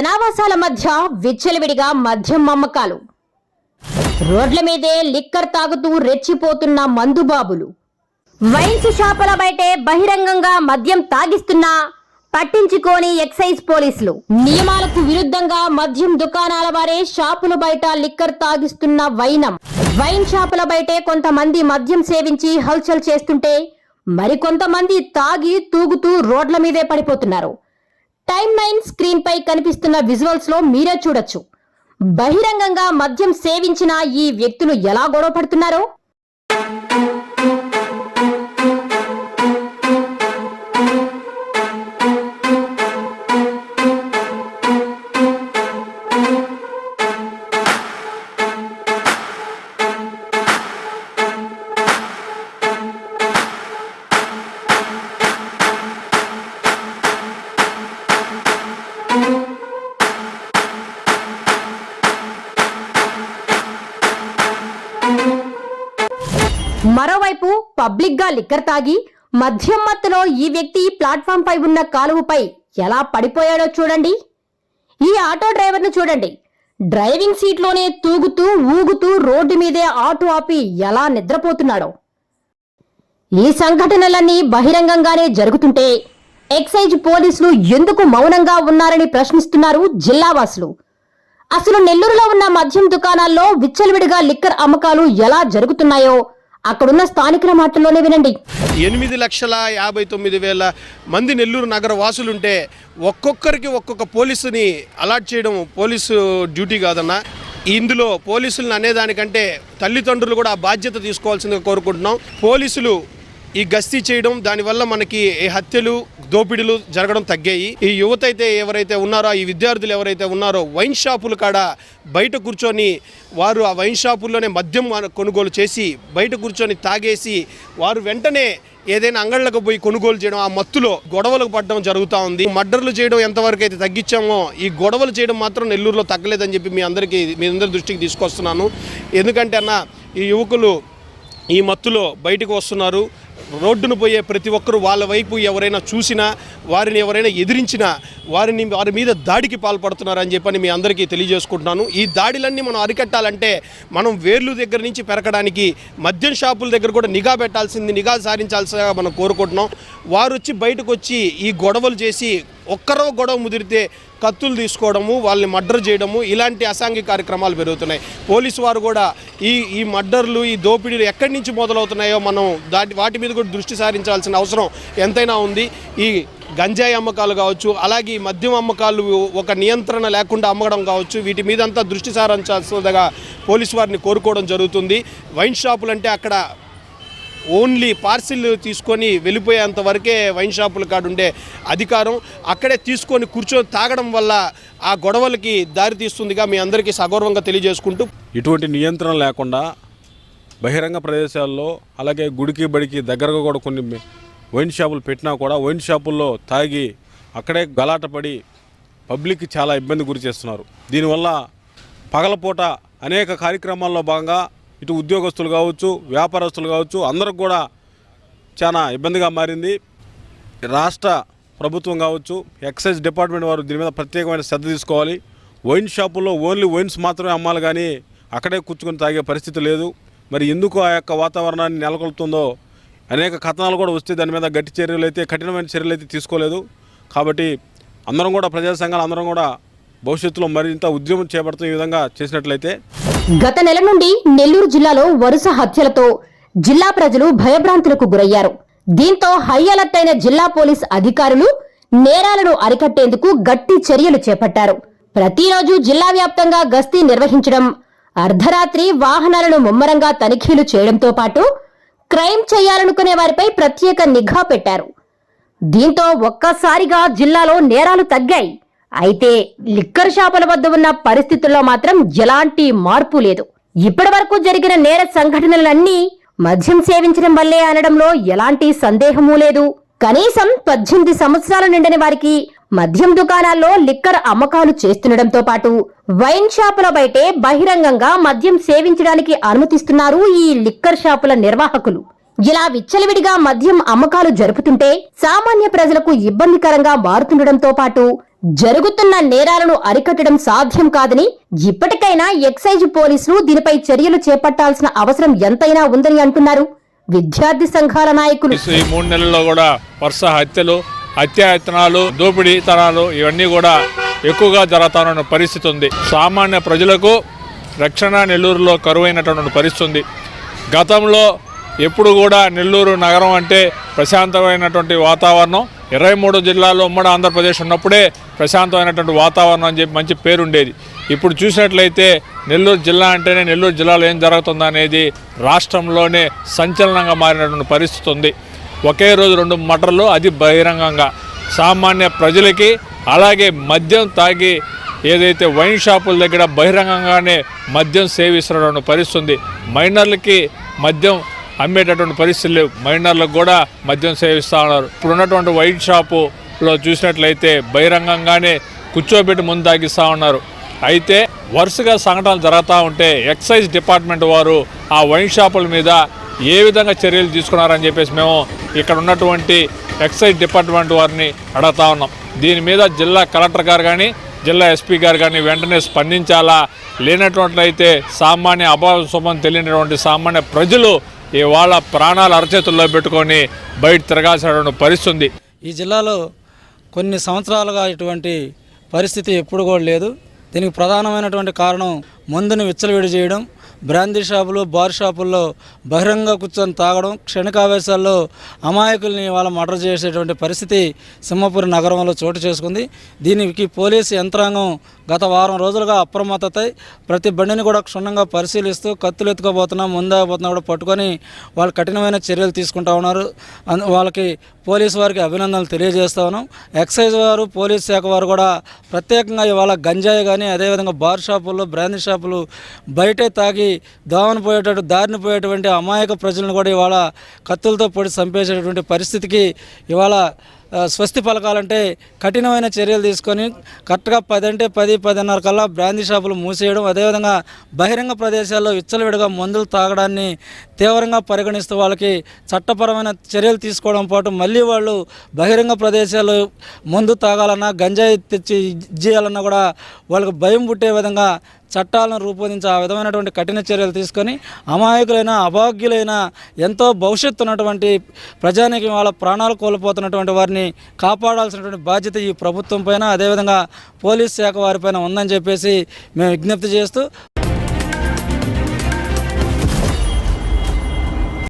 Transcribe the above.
జనావాసాల మధ్య విచ్చలవిడిగా మద్యం అమ్మకాలు. రోడ్ల మీదే లిక్కర్ తాగుతూ రెచ్చిపోతున్న మందుబాబులు. వైన్స్ షాపుల బయటే బహిరంగంగా మద్యం తాగిస్తున్నా పట్టించుకోని ఎక్సైజ్ పోలీసులు. నియమాలకు విరుద్ధంగా మద్యం దుకాణాల వారే షాపుల బయట లిక్కర్ తాగిస్తున్న వైనం. వైన్ షాపుల బయటే కొంతమంది మద్యం సేవించి హల్చల్ చేస్తుంటే మరికొంతమంది తాగి తూగుతూ రోడ్ల మీదే పడిపోతున్నారు. టైమ్ లైన్ స్క్రీన్ పై కనిపిస్తున్న విజువల్స్లో మీరే చూడొచ్చు. బహిరంగంగా మద్యం సేవించిన ఈ వ్యక్తులు ఎలా గొడవ పడుతున్నారో మరోవైపు పబ్లిక్గా లిక్కర్ తాగి మద్యం మత్తులో ఈ వ్యక్తి ప్లాట్ఫామ్ పై ఉన్న కాలువపై ఎలా పడిపోయాడో చూడండి. ఈ ఆటో డ్రైవర్ను చూడండి. డ్రైవింగ్ సీట్లోనే తూగుతూ ఊగుతూ రోడ్డు మీదే ఆటో ఆపి ఎలా నిద్రపోతున్నాడో. ఈ సంఘటనలన్నీ బహిరంగంగానే జరుగుతుంటే ఎక్సైజ్ పోలీసులు ఎందుకు మౌనంగా ఉన్నారని ప్రశ్నిస్తున్నారు జిల్లావాసులు అసలు నెల్లూరులో ఉన్న మద్యం దుకాణాల్లో విచ్చలవిడిగా లిక్కర్ అమ్మకాలు ఎలా జరుగుతున్నాయో అక్కడున్న స్థానికుల మాటల్లోనే వినండి. ఎనిమిది లక్షల యాభై తొమ్మిది వేల మంది నెల్లూరు నగర వాసులుంటే ఒక్కొక్కరికి ఒక్కొక్క పోలీసుని అలాట్ చేయడం పోలీసు డ్యూటీ కాదన్న. ఇందులో పోలీసులను అనేదానికంటే తల్లిదండ్రులు కూడా ఆ బాధ్యత తీసుకోవాల్సిందిగా కోరుకుంటున్నాం. పోలీసులు ఈ గస్తీ చేయడం దానివల్ల మనకి హత్యలు దోపిడీలు జరగడం తగ్గాయి. ఈ యువత అయితే ఎవరైతే ఉన్నారో ఈ విద్యార్థులు ఎవరైతే ఉన్నారో వైన్ షాపుల కాడ బయట కూర్చొని వారు ఆ వైన్ షాపుల్లోనే మద్యం కొనుగోలు చేసి బయట కూర్చొని తాగేసి వారు వెంటనే ఏదైనా అంగళ్ళకు పోయి కొనుగోలు చేయడం ఆ మత్తులో గొడవలకు పడడం జరుగుతూ ఉంది. మర్డర్లు చేయడం ఎంతవరకు అయితే తగ్గించామో ఈ గొడవలు చేయడం మాత్రం నెల్లూరులో తగ్గలేదని చెప్పి మీ అందరికీ మీ అందరి దృష్టికి తీసుకొస్తున్నాను. ఎందుకంటే అన్న ఈ యువకులు ఈ మత్తులో బయటకు వస్తున్నారు. రోడ్డును పోయే ప్రతి ఒక్కరు వాళ్ళ వైపు ఎవరైనా చూసినా వారిని ఎవరైనా ఎదిరించినా వారిని వారి మీద దాడికి పాల్పడుతున్నారని చెప్పని మీ అందరికీ తెలియజేసుకుంటున్నాను. ఈ దాడిలన్నీ మనం అరికట్టాలంటే మనం వేర్లు దగ్గర నుంచి పెరగడానికి మద్యం షాపుల దగ్గర కూడా నిఘా పెట్టాల్సింది నిఘా సారించాల్సిందిగా మనం కోరుకుంటున్నాం. వారు వచ్చి బయటకు వచ్చి ఈ గొడవలు చేసి ఒక్కరో గొడవ ముదిరితే కత్తులు తీసుకోవడము వాళ్ళని మర్డర్ చేయడము ఇలాంటి అసాంఘిక కార్యక్రమాలు పెరుగుతున్నాయి. పోలీసు వారు కూడా ఈ ఈ మర్డర్లు ఈ దోపిడీలు ఎక్కడి నుంచి మొదలవుతున్నాయో మనం దాటి వాటి మీద కూడా దృష్టి సారించాల్సిన అవసరం ఎంతైనా ఉంది. ఈ గంజాయి అమ్మకాలు కావచ్చు అలాగే మద్యం అమ్మకాలు ఒక నియంత్రణ లేకుండా అమ్మడం కావచ్చు వీటి మీదంతా దృష్టి సారించాల్సిందిగా పోలీసు వారిని కోరుకోవడం జరుగుతుంది. వైన్ షాపులు అంటే అక్కడ ఓన్లీ పార్సిల్ తీసుకొని వెళ్ళిపోయేంత వరకే వైన్ షాపుల కాడ ఉండే అధికారం. అక్కడే తీసుకొని కూర్చొని తాగడం వల్ల ఆ గొడవలకి దారి తీస్తుందిగా మీ అందరికీ సగౌరవంగా తెలియజేసుకుంటూ. ఇటువంటి నియంత్రణ లేకుండా బహిరంగ ప్రదేశాల్లో అలాగే గుడికి బడికి దగ్గరగా కూడా కొన్ని వైన్ షాపులు పెట్టినా కూడా వైన్ షాపుల్లో తాగి అక్కడే గలాటపడి పబ్లిక్కి చాలా ఇబ్బంది గురి చేస్తున్నారు. దీనివల్ల పగలపూట అనేక కార్యక్రమాల్లో భాగంగా ఇటు ఉద్యోగస్తులు కావచ్చు వ్యాపారస్తులు కావచ్చు అందరికి కూడా చాలా ఇబ్బందిగా మారింది. రాష్ట్ర ప్రభుత్వం కావచ్చు ఎక్సైజ్ డిపార్ట్మెంట్ వారు దీని మీద ప్రత్యేకమైన శ్రద్ధ తీసుకోవాలి. వైన్ షాపుల్లో ఓన్లీ వైన్స్ మాత్రమే అమ్మాలి కానీ అక్కడే కూర్చుకొని తాగే పరిస్థితి లేదు. మరి ఎందుకు ఆ యొక్క వాతావరణాన్ని నెలకొల్పుతుందో అనేక కథనాలు కూడా వస్తే దాని మీద గట్టి చర్యలు అయితే కఠినమైన చర్యలు అయితే తీసుకోలేదు. కాబట్టి అందరం కూడా ప్రజా సంఘాలు అందరం కూడా భవిష్యత్తులో మరింత ఉద్యమం చేపడుతూ ఈ విధంగా చేసినట్లయితే గత నెల నుండి నెల్లూరు జిల్లాలో వరుస హత్యలతో జిల్లా ప్రజలు భయభ్రాంతులకు గురయ్యారు. దీంతో హై అలర్ట్ అయిన జిల్లా పోలీస్ అధికారులు నేరాలను అరికట్టేందుకు గట్టి చర్యలు చేపట్టారు. ప్రతిరోజు జిల్లా వ్యాప్తంగా గస్తీ నిర్వహించడం అర్ధరాత్రి వాహనాలను ముమ్మరంగా తనిఖీలు చేయడంతో పాటు క్రైమ్ చేయాలనుకునే వారిపై ప్రత్యేక నిఘా పెట్టారు. దీంతో ఒక్కసారిగా జిల్లాలో నేరాలు తగ్గాయి. అయితే లిక్కర్ షాపుల వద్ద ఉన్న పరిస్థితుల్లో మాత్రం ఎలాంటి మార్పు లేదు. ఇప్పటి వరకు జరిగిన నేర సంఘటనలన్నీ మద్యం సేవించడం వల్లే అనడంలో ఎలాంటి సందేహమూ లేదు. కనీసం పద్దెనిమిది సంవత్సరాలు నిండిన వారికి మద్యం దుకాణాల్లో లిక్కర్ అమ్మకాలు చేస్తుండటంతో పాటు వైన్ షాపుల బయటే బహిరంగంగా మద్యం సేవించడానికి అనుమతిస్తున్నారు ఈ లిక్కర్ షాపుల నిర్వాహకులు. ఇలా విచ్చలవిడిగా మద్యం అమ్మకాలు జరుపుతుంటే సామాన్య ప్రజలకు ఇబ్బందికరంగా మారుతుండటంతో పాటు జరుగుతున్న నేరాలను అరికట్టడం సాధ్యం కాదని ఇప్పటికైనా ఎక్సైజ్ పోలీసులు దీనిపై చర్యలు చేపట్టాల్సిన అవసరం ఎంతైనా ఉందని అంటున్నారు. విద్యార్థి సంఘాల నాయకులు ఈ మూడు నెలల్లో కూడా వరుస హత్యలు హత్యాయత్నాలు దోపిడీతనాలు ఇవన్నీ కూడా ఎక్కువగా జరుగుతున్న పరిస్థితి ఉంది. సామాన్య ప్రజలకు రక్షణ నెల్లూరులో కరువైనటువంటి పరిస్థితి ఉంది. గతంలో ఎప్పుడు కూడా నెల్లూరు నగరం అంటే ప్రశాంతమైనటువంటి వాతావరణం. ఇరవై మూడు జిల్లాలో ఉమ్మడి ఆంధ్రప్రదేశ్ ఉన్నప్పుడే ప్రశాంతమైనటువంటి వాతావరణం అని చెప్పి మంచి పేరుండేది ఇప్పుడు చూసినట్లయితే నెల్లూరు జిల్లా అంటేనే నెల్లూరు జిల్లాలో ఏం జరుగుతుందనేది రాష్ట్రంలోనే సంచలనంగా మారినటువంటి పరిస్థితి ఉంది. ఒకే రోజు రెండు మటర్లు అది బహిరంగంగా. సామాన్య ప్రజలకి అలాగే మద్యం తాగి ఏదైతే వైన్ షాపుల దగ్గర బహిరంగంగానే మద్యం సేవిస్తున్నటువంటి పరిస్థితి ఉంది మైనర్లకి మద్యం అమ్మేటటువంటి పరిస్థితులు లేవు. మైనర్లకు కూడా మద్యం సేవిస్తూ ఉన్నారు. ఇప్పుడు ఉన్నటువంటి వైన్ షాపులో చూసినట్లయితే బహిరంగంగానే కూర్చోబెట్టి ముందు తాగిస్తూ ఉన్నారు. అయితే వరుసగా సంఘటనలు జరుగుతూ ఉంటే ఎక్సైజ్ డిపార్ట్మెంట్ వారు ఆ వైన్ షాపుల మీద ఏ విధంగా చర్యలు తీసుకున్నారని చెప్పేసి మేము ఇక్కడ ఉన్నటువంటి ఎక్సైజ్ డిపార్ట్మెంట్ వారిని అడుగుతా ఉన్నాం. దీని మీద జిల్లా కలెక్టర్ గారు కానీ జిల్లా ఎస్పీ గారు కానీ వెంటనే స్పందించాలా? లేనటువంటిదైతే సామాన్య అభావ శుభం తెలియనటువంటి సామాన్య ప్రజలు ఇవాళ ప్రాణాలు అరచేతుల్లో పెట్టుకొని బయట తిరగాల్సినటువంటి పరిస్థితి ఉంది. ఈ జిల్లాలో కొన్ని సంవత్సరాలుగా ఇటువంటి పరిస్థితి ఎప్పుడు కూడా లేదు. దీనికి ప్రధానమైనటువంటి కారణం మందుని విచ్చలవిడి చేయడం బ్రాందీ షాపులు బార్ షాపుల్లో బహిరంగ కూర్చొని తాగడం క్షణికావేశాల్లో అమాయకుల్ని వాళ్ళ మర్డర్ చేసేటువంటి పరిస్థితి సింహపురి నగరంలో చోటు చేసుకుంది. దీనికి పోలీసు యంత్రాంగం గత వారం రోజులుగా అప్రమత్తతై ప్రతి బండిని కూడా క్షుణ్ణంగా పరిశీలిస్తూ కత్తులు ఎత్తుకోబోతున్నా ముందాగబోతున్నా కూడా పట్టుకొని వాళ్ళు కఠినమైన చర్యలు తీసుకుంటా ఉన్నారు. అందు వాళ్ళకి పోలీసు వారికి అభినందనలు తెలియజేస్తా ఉన్నాం. ఎక్సైజ్ వారు పోలీస్ శాఖ వారు కూడా ప్రత్యేకంగా ఇవాళ గంజాయి కానీ అదేవిధంగా బార్ షాపుల్లో బ్రాందీ షాపులు బయటే తాగి దోమన పోయేటట్టు దారిని పోయేటువంటి అమాయక ప్రజలను కూడా ఇవాళ కత్తులతో పొడి చంపేసేటటువంటి పరిస్థితికి ఇవాళ స్వస్తి పలకాలంటే కఠినమైన చర్యలు తీసుకొని కరెక్ట్గా పది అంటే పది పదిన్నర కల్లా బ్రాందీ షాపులు మూసేయడం అదేవిధంగా బహిరంగ ప్రదేశాల్లో విచ్చలవిడిగా మందులు తాగడాన్ని తీవ్రంగా పరిగణిస్తూ వాళ్ళకి చట్టపరమైన చర్యలు తీసుకోవడం పాటు మళ్ళీ వాళ్ళు బహిరంగ ప్రదేశాలు మందు తాగాలన్నా గంజాయి తెచ్చి ఇచ్చేయాలన్నా కూడా వాళ్ళకి భయం పుట్టే విధంగా చట్టాలను రూపొందించి ఆ విధమైనటువంటి కఠిన చర్యలు తీసుకొని అమాయకులైన అభాగ్యులైన ఎంతో భవిష్యత్తు ఉన్నటువంటి ప్రజానికి వాళ్ళ ప్రాణాలు కోల్పోతున్నటువంటి వారిని కాపాడాల్సినటువంటి బాధ్యత ఈ ప్రభుత్వం పైన అదేవిధంగా పోలీస్ శాఖ వారిపైన ఉందని చెప్పేసి మేము విజ్ఞప్తి చేస్తూ